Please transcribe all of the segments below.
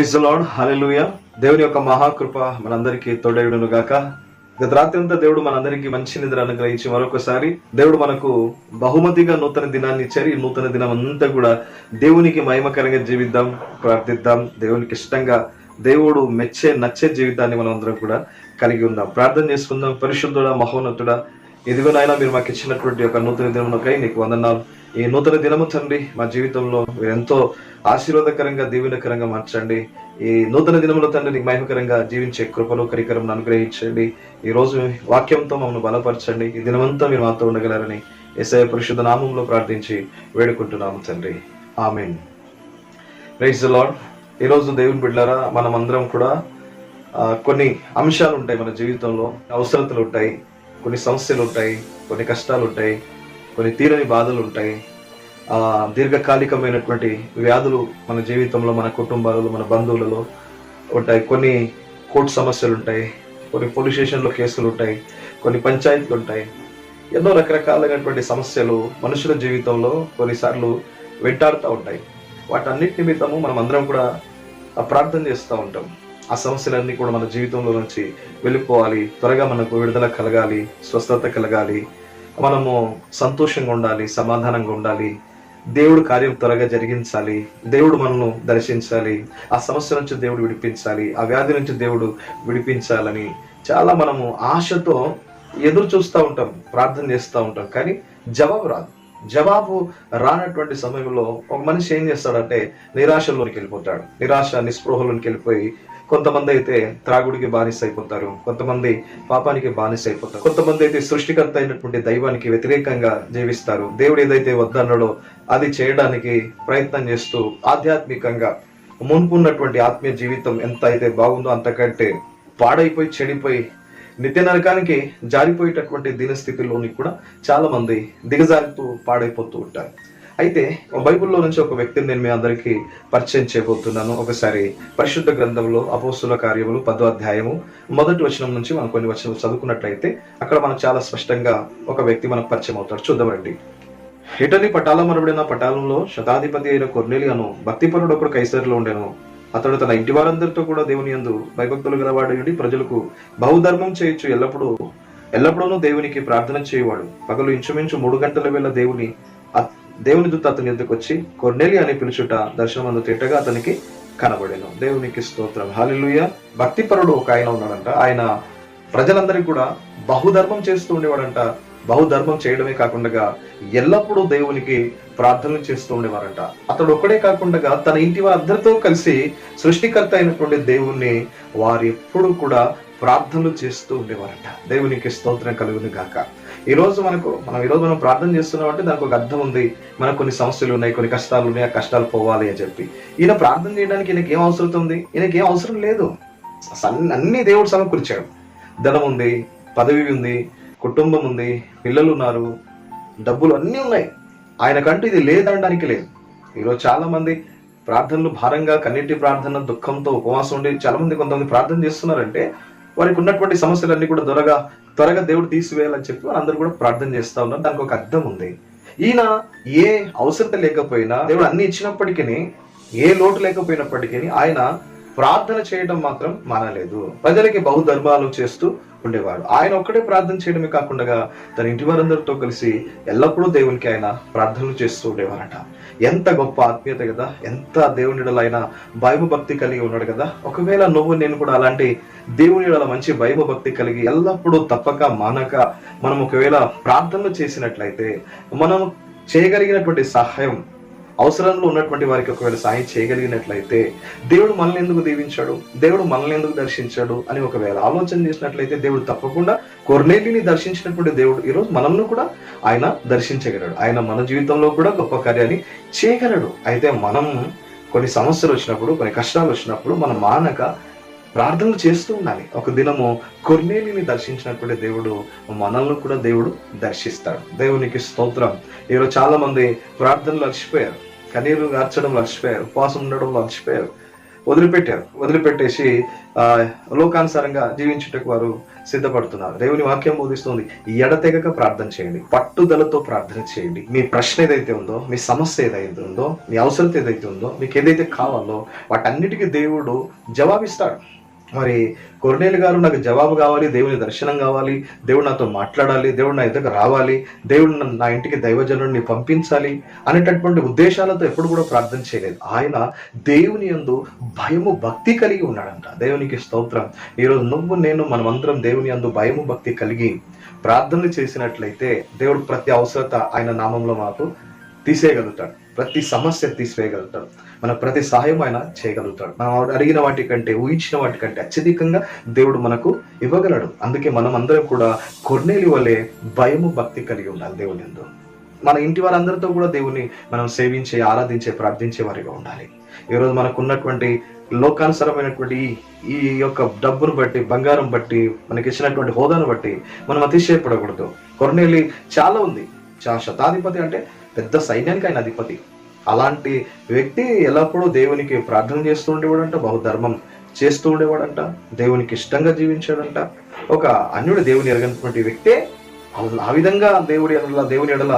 Praise lord hallelujah దేవుని యొక్క మహాకృప మనందరికీ తోడేయుడును గాక. గత రాత్రి అంతా దేవుడు మనందరికీ మంచి నిద్ర అనుగ్రహించి మరొకసారి దేవుడు మనకు బహుమతిగా నూతన దినాన్ని ఇచ్చారు. ఈ నూతన దినం అంతా కూడా దేవునికి మహిమకరంగా జీవిద్దాం ప్రార్థిద్దాం. దేవునికి ఇష్టంగా దేవుడు మెచ్చే నచ్చే జీవితాన్ని మనం అందరం కూడా కలిగి ఉందాం. ప్రార్థన చేసుకుందాం. పరిశుద్ధుడా మహోన్నతుడా ఇదిగో నాయన మీరు మాకు ఇచ్చినటువంటి ఒక నూతన దినమునకై నీకు వందనాలు. ఈ నూతన దినము తండ్రి మా జీవితంలో మీరు ఎంతో ఆశీర్వాదకరంగా దీవెనకరంగా మార్చండి. ఈ నూతన దినములో తండ్రి నీకు మహిమకరంగా జీవించే కృపలు కరికరం అనుగ్రహించండి. ఈ రోజు వాక్యంతో మమ్మల్ని బలపరచండి. ఈ దినమంతా మీరు మాతో ఉండగలరని ఎస్ఐ పరిశుద్ధ నామంలో ప్రార్థించి వేడుకుంటున్నాము తండ్రి. ఆమెన్. రైస్ లాడ్ ఈరోజు దేవుని బిడ్డారా మనం అందరం కూడా కొన్ని అంశాలు ఉంటాయి మన జీవితంలో. అవసరతలు ఉంటాయి కొన్ని సమస్యలు ఉంటాయి కొన్ని కష్టాలు ఉంటాయి కొన్ని తీరని బాధలు ఉంటాయి. దీర్ఘకాలికమైనటువంటి వ్యాధులు మన జీవితంలో మన కుటుంబాలలో మన బంధువులలో ఉంటాయి. కొన్ని కోర్టు సమస్యలు ఉంటాయి. కొన్ని పోలీస్ స్టేషన్లో కేసులు ఉంటాయి. కొన్ని పంచాయతీలు ఉంటాయి. ఎన్నో రకరకాలైనటువంటి సమస్యలు మనుషుల జీవితంలో కొన్నిసార్లు వెంటాడుతూ ఉంటాయి. వాటన్నిటి నిమిత్తము మనం అందరం కూడా ప్రార్థన చేస్తూ ఉంటాం. ఆ సమస్యలన్నీ కూడా మన జీవితంలో నుంచి వెళ్ళిపోవాలి. త్వరగా మనకు విడుదల కలగాలి. స్వస్థత కలగాలి. మనము సంతోషంగా ఉండాలి సమాధానంగా ఉండాలి. దేవుడు కార్యం త్వరగా జరిగించాలి. దేవుడు మనను దర్శించాలి. ఆ సమస్య నుంచి దేవుడు విడిపించాలి. ఆ వ్యాధి నుంచి దేవుడు విడిపించాలని చాలా మనము ఆశతో ఎదురు చూస్తూ ఉంటాం ప్రార్థన చేస్తూ ఉంటాం. కానీ జవాబు రాదు. జవాబు రానటువంటి సమయంలో ఒక మనిషి ఏం చేస్తాడంటే నిరాశలోనికి వెళ్ళిపోతాడు. నిరాశ నిస్పృహలోనికి వెళ్ళిపోయి కొంతమంది అయితే త్రాగుడికి బానిస అయిపోతారు కొంతమంది పాపానికి బానిస అయిపోతారు కొంతమంది అయితే సృష్టికర్త అయినటువంటి దైవానికి వ్యతిరేకంగా జీవిస్తారు. దేవుడు ఏదైతే వద్దన్నాడో అది చేయడానికి ప్రయత్నం చేస్తూ ఆధ్యాత్మికంగా మునుపున్నటువంటి ఆత్మీయ జీవితం ఎంత అయితే బాగుందో అంతకంటే పాడైపోయి చెడిపోయి నిత్య నరకానికి జారిపోయేటటువంటి దినస్థితిలోని కూడా చాలా మంది దిగజారుతూ పాడైపోతూ ఉంటారు. అయితే బైబిల్లో నుంచి ఒక వ్యక్తిని నేను మీ అందరికీ పరిచయం చేయబోతున్నాను. ఒకసారి పరిశుద్ధ గ్రంథంలో అపోస్తుల కార్యములు పదో అధ్యాయము మొదటి వచనం నుంచి మనం కొన్ని వచనం చదువుకున్నట్లయితే అక్కడ మనకు చాలా స్పష్టంగా ఒక వ్యక్తి మనకు పరిచయం అవుతాడు. చూద్దామండి. ఇటలీ పటాలమనబడిన పటాలంలో శతాధిపతి అయిన కొర్నేలియను భక్తిపరుడు ఒకడు కైసరిలో ఉండెను. అతడు తన ఇంటి వారందరితో కూడా దేవుని యందు భయభక్తులు గలవాడి ప్రజలకు బహుధర్మం చేయొచ్చు ఎల్లప్పుడూ ఎల్లప్పుడూ దేవునికి ప్రార్థన చేయవాడు. పగలు ఇంచుమించు మూడు గంటల వేళ దేవుని దేవుని దూత అతని వచ్చి కొర్నేలి అని పిలుచుట దర్శనమందు తిట్టగా అతనికి కనబడేను. దేవునికి స్తోత్రం. హాలిలుయ భక్తిపరుడు ఒక ఆయన ఉన్నాడంట. ఆయన ప్రజలందరికీ కూడా బహుధర్మం చేస్తూ ఉండేవాడంట. బహుధర్మం చేయడమే కాకుండా ఎల్లప్పుడూ దేవునికి ప్రార్థనలు చేస్తూ ఉండేవారంట. అతడు ఒక్కడే కాకుండా తన ఇంటి వారందరితో కలిసి సృష్టికర్త అయినటువంటి దేవుణ్ణి వారు ఎప్పుడు కూడా ప్రార్థనలు చేస్తూ ఉండేవారంట. దేవునికి స్తోత్రం కలుగును గాక. ఈ రోజు మనకు మనం ఈ రోజు మనం ప్రార్థన చేస్తున్నాం అంటే దానికి ఒక అర్థం ఉంది. మనకు కొన్ని సమస్యలు ఉన్నాయి కొన్ని కష్టాలు ఉన్నాయి ఆ కష్టాలు పోవాలి అని చెప్పి. ఈయన ప్రార్థన చేయడానికి ఈయనకి ఏం అవసరం ఉంది? ఈయనకి ఏం అవసరం లేదు. అన్ని దేవుడు సమకూర్చాడు. ధనం ఉంది పదవి ఉంది కుటుంబం ఉంది పిల్లలు ఉన్నారు డబ్బులు అన్నీ ఉన్నాయి. ఆయనకంటూ ఇది లేదనడానికి లేదు. ఈరోజు చాలా మంది ప్రార్థనలు భారంగా కన్నీటి ప్రార్థన దుఃఖంతో ఉపవాసం ఉండి చాలా మంది కొంతమంది ప్రార్థన చేస్తున్నారంటే వారికి ఉన్నటువంటి సమస్యలన్నీ కూడా త్వరగా త్వరగా దేవుడు తీసివేయాలని చెప్పి అందరూ కూడా ప్రార్థన చేస్తా ఉన్నారు. దానికి ఒక అర్థం ఉంది. ఈయన ఏ అవసరత లేకపోయినా దేవుడు అన్ని ఇచ్చినప్పటికీ ఏ లోటు లేకపోయినప్పటికీ ఆయన ప్రార్థన చేయడం మాత్రం మానలేదు. ప్రజలకి బహుధర్మాలు చేస్తూ ఉండేవాడు. ఆయన ఒక్కడే ప్రార్థన చేయడమే కాకుండా తన ఇంటి వారందరితో కలిసి ఎల్లప్పుడూ దేవునికి ఆయన ప్రార్థనలు చేస్తూ ఉండేవారట. ఎంత గొప్ప ఆత్మీయత కదా. ఎంత దేవునిడలైన భక్తి కలిగి ఉన్నాడు కదా. ఒకవేళ నువ్వు నేను కూడా అలాంటి దేవునిడల మంచి భక్తి కలిగి ఎల్లప్పుడూ తప్పక మానక మనం ఒకవేళ ప్రార్థనలు చేసినట్లయితే మనం చేయగలిగినటువంటి సహాయం అవసరంలో ఉన్నటువంటి వారికి ఒకవేళ సాయం చేయగలిగినట్లయితే దేవుడు మనల్ని ఎందుకు దీవించాడు? దేవుడు మనల్ని ఎందుకు దర్శించాడు? అని ఒకవేళ ఆలోచన చేసినట్లయితే దేవుడు తప్పకుండా కొర్నేలిని దర్శించినటువంటి దేవుడు ఈరోజు మనల్ని కూడా ఆయన దర్శించగలడు. ఆయన మన జీవితంలో కూడా గొప్ప కార్యాన్ని చేయగలడు. అయితే మనం కొన్ని సమస్యలు వచ్చినప్పుడు కొన్ని కష్టాలు వచ్చినప్పుడు మనం మానక ప్రార్థనలు చేస్తూ ఉండాలి. ఒక దినము కొర్నేలిని దర్శించినటువంటి దేవుడు మనల్ని కూడా దేవుడు దర్శిస్తాడు. దేవునికి స్తోత్రం. ఈరోజు చాలా మంది ప్రార్థనలు అలసిపోయారు. కన్నీరు గార్చడం మర్చిపోయారు ఉపవాసం ఉండడం మర్చిపోయారు. వదిలిపెట్టారు. వదిలిపెట్టేసి ఆ లోకానుసారంగా జీవించుటకు వారు సిద్ధపడుతున్నారు. దేవుని వాక్యం బోధిస్తుంది ఎడతెగక ప్రార్థన చేయండి పట్టుదలతో ప్రార్థన చేయండి. మీ ప్రశ్న ఏదైతే ఉందో మీ సమస్య ఏదైతే ఉందో మీ అవసరం ఏదైతే ఉందో మీకు ఏదైతే కావాలో వాటన్నిటికీ దేవుడు జవాబిస్తాడు. మరి కొరనేలు గారు నాకు జవాబు కావాలి దేవుని దర్శనం కావాలి దేవుడు నాతో మాట్లాడాలి దేవుడు నా ఎదుగు రావాలి దేవుడు నా ఇంటికి దైవజనుడిని పంపించాలి అనేటటువంటి ఉద్దేశాలతో ఎప్పుడు కూడా ప్రార్థన చేయలేదు. ఆయన దేవుని యందు భయము భక్తి కలిగి ఉన్నాడంట. దేవునికి స్తోత్రం. ఈరోజు నువ్వు నేను మనమందరం దేవుని యందు భయము భక్తి కలిగి ప్రార్థనలు చేసినట్లయితే దేవుడు ప్రతి అవసరత ఆయన నామంలో మాకు తీసేయగలుగుతాడు. ప్రతి సమస్య తీసివేయగలుగుతాడు. మన ప్రతి సహాయం ఆయన చేయగలుగుతాడు. మనం అడిగిన వాటి కంటే ఊహించిన వాటి కంటే అత్యధికంగా దేవుడు మనకు ఇవ్వగలడు. అందుకే మనం అందరం కూడా కొర్నేలి వలె భయము భక్తి కలిగి ఉండాలి దేవుని ఎందు. మన ఇంటి వారందరితో కూడా దేవుని మనం సేవించే ఆరాధించే ప్రార్థించే వారిగా ఉండాలి. ఈరోజు మనకు ఉన్నటువంటి లోకానుసరమైనటువంటి ఈ- యొక్క డబ్బును బట్టి బంగారం బట్టి మనకి ఇచ్చినటువంటి హోదాను బట్టి మనం అతిశయపడకూడదు. కొర్నేలి చాలా ఉంది. చా శతాధిపతి అంటే పెద్ద సైన్యానికి ఆయన అధిపతి. అలాంటి వ్యక్తి ఎల్లప్పుడూ దేవునికి ప్రార్థన చేస్తూ ఉండేవాడంట బహుధర్మం చేస్తూ ఉండేవాడంట దేవునికి ఇష్టంగా జీవించాడంట ఒక అన్యుడు దేవుని ఎరగనటువంటి వ్యక్తే ఆ- విధంగా దేవుడి ఎడల దేవుని ఎడల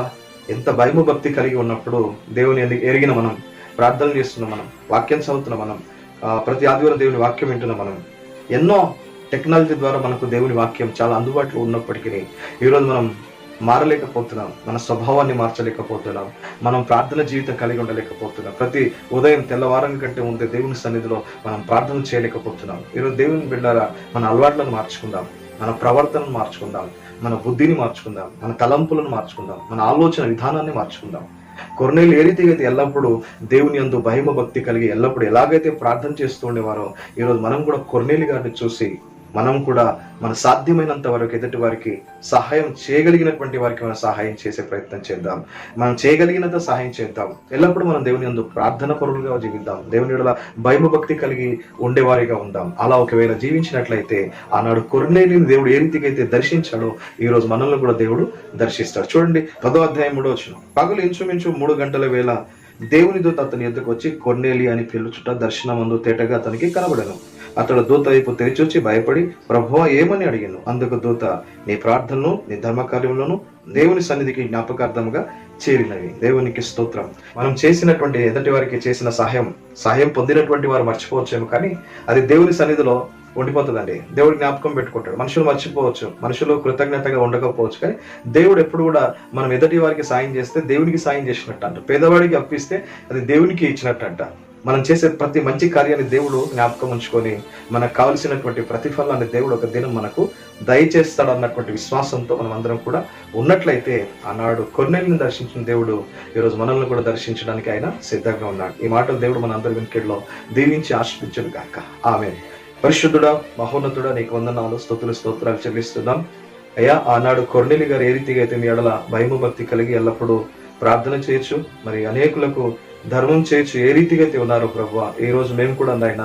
ఎంత భయము భక్తి కలిగి ఉన్నప్పుడు దేవుని ఎరిగిన మనం ప్రార్థన చేస్తున్న మనం వాక్యం చదువుతున్న మనం ప్రతి ఆదివారం దేవుని వాక్యం వింటున్న మనం ఎన్నో టెక్నాలజీ ద్వారా మనకు దేవుని వాక్యం చాలా అందుబాటులో ఉన్నప్పటికీ ఈరోజు మనం మారలేకపోతున్నాం. మన స్వభావాన్ని మార్చలేకపోతున్నాం. మనం ప్రార్థన జీవితం కలిగి ఉండలేకపోతున్నాం. ప్రతి ఉదయం తెల్లవారం కంటే ముందే దేవుని సన్నిధిలో మనం ప్రార్థన చేయలేకపోతున్నాం. ఈరోజు దేవుని బిడ్డారా మన అలవాట్లను మార్చుకుందాం. మన ప్రవర్తనను మార్చుకుందాం. మన బుద్ధిని మార్చుకుందాం. మన తలంపులను మార్చుకుందాం. మన ఆలోచన విధానాన్ని మార్చుకుందాం. కొర్నేలు ఏ రీతిగా అయితే ఎల్లప్పుడూ దేవుని అందు భయమ భక్తి కలిగి ఎల్లప్పుడూ ఎలాగైతే ప్రార్థన చేస్తూ ఉండేవారో ఈరోజు మనం కూడా కొరనేలు గారిని చూసి మనం కూడా మన సాధ్యమైనంత వరకు ఎదుటి వారికి సహాయం చేయగలిగినటువంటి వారికి మనం సహాయం చేసే ప్రయత్నం చేద్దాం. మనం చేయగలిగినంత సహాయం చేద్దాం. ఎల్లప్పుడూ మనం దేవుని అందు ప్రార్థన పరులుగా జీవిద్దాం. దేవుని యెడల భయము భక్తి కలిగి ఉండేవారిగా ఉందాం. అలా ఒకవేళ జీవించినట్లయితే ఆనాడు కొర్నేలిని దేవుడు ఏ రీతిగా అయితే దర్శించాడో ఈరోజు మనల్ని కూడా దేవుడు దర్శిస్తాడు. చూడండి పదో అధ్యాయం మూడో వచ్చిన పగులు ఇంచుమించు మూడు గంటల వేళ దేవునితో అతని ఎద్దుకు వచ్చి కొన్నేలి అని పిలుచుట దర్శనమందు తేటగా అతనికి కనబడను. అతడు దూత వైపు తెరిచొచ్చి భయపడి ప్రభువా ఏమని అడిగాను? అందుకు దూత నీ ప్రార్థనను నీ ధర్మకార్యంలోను దేవుని సన్నిధికి జ్ఞాపకార్థముగా చేరినవి. దేవునికి స్తోత్రం. మనం చేసినటువంటి ఎదుటి వారికి చేసిన సహాయం సహాయం పొందినటువంటి వారు మర్చిపోవచ్చేమో కానీ అది దేవుని సన్నిధిలో ఉండిపోతుందండి. దేవుడు జ్ఞాపకం పెట్టుకుంటాడు. మనుషులు మర్చిపోవచ్చు. మనుషులు కృతజ్ఞతగా ఉండకపోవచ్చు కానీ దేవుడు ఎప్పుడు కూడా మనం ఎదుటి వారికి సాయం చేస్తే దేవునికి సాయం చేసినట్టు అంట పేదవాడికి అప్పిస్తే అది దేవునికి ఇచ్చినట్టు అంట మనం చేసే ప్రతి మంచి కార్యాన్ని దేవుడు జ్ఞాపకం ఉంచుకొని మనకు కావలసినటువంటి ప్రతిఫలాన్ని దేవుడు ఒక దినం మనకు దయచేస్తాడు అన్నటువంటి విశ్వాసంతో మనం అందరం కూడా ఉన్నట్లయితే ఆనాడు కొన్నెల్ని దర్శించిన దేవుడు ఈరోజు మనల్ని కూడా దర్శించడానికి ఆయన సిద్ధంగా ఉన్నాడు. ఈ మాటలు దేవుడు మన అందరి వెనుకల్లో దీవించి ఆశ్రయించడు గాక. ఆమె పరిశుద్ధుడా మహోన్నతుడా నీకు వందనాలు స్తోతులు స్తోత్రాలు చెల్లిస్తున్నాం. అయ్యా ఆనాడు కొర్నెలి గారు ఏ రీతిగా అయితే మీ ఎడల భయము భక్తి కలిగి ఎల్లప్పుడూ ప్రార్థన చేయొచ్చు. మరి అనేకులకు ధర్మం చేయొచ్చు ఏ రీతిగా అయితే ఉన్నారో ప్రభు ఈ రోజు మేము కూడా నాయన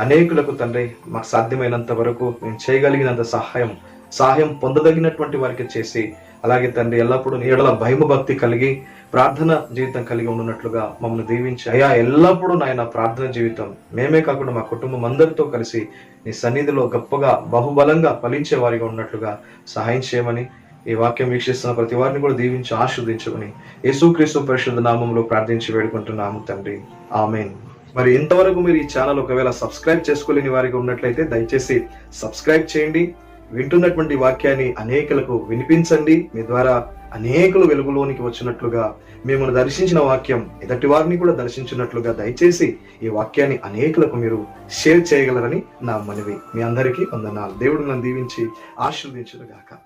అనేకులకు తండ్రి మాకు సాధ్యమైనంత వరకు మేము చేయగలిగినంత సహాయం సహాయం పొందదగినటువంటి వారికి చేసి అలాగే తండ్రి ఎల్లప్పుడూ నీ ఎడల భయము భక్తి కలిగి ప్రార్థన జీవితం కలిగి ఉన్నట్లుగా మమ్మల్ని దీవించి అయ్యా ఎల్లప్పుడూ నాయన ప్రార్థన జీవితం మేమే కాకుండా మా కుటుంబం అందరితో కలిసి నీ సన్నిధిలో గొప్పగా బహుబలంగా ఫలించే వారిగా ఉన్నట్లుగా సహాయం చేయమని ఈ వాక్యం వీక్షిస్తున్న ప్రతి వారిని కూడా దీవించి ఆశీర్వదించమని యేసుక్రీస్తు పరిశుద్ధ నామంలో ప్రార్థించి వేడుకుంటున్నాము తండ్రి. ఆమెన్. మరి ఇంతవరకు మీరు ఈ ఛానల్ ఒకవేళ సబ్స్క్రైబ్ చేసుకోలేని వారికి ఉన్నట్లయితే దయచేసి సబ్స్క్రైబ్ చేయండి. వింటున్నటువంటి వాక్యాన్ని అనేకులకు వినిపించండి. మీ ద్వారా అనేకులు వెలుగులోనికి వచ్చినట్లుగా మిమ్మల్ని దర్శించిన వాక్యం ఎదటి వారిని కూడా దర్శించినట్లుగా దయచేసి ఈ వాక్యాన్ని అనేకులకు మీరు షేర్ చేయగలరని నా మనవి. మీ అందరికీ వందనాలు. దేవుడు నన్ను దీవించి ఆశీర్వదించును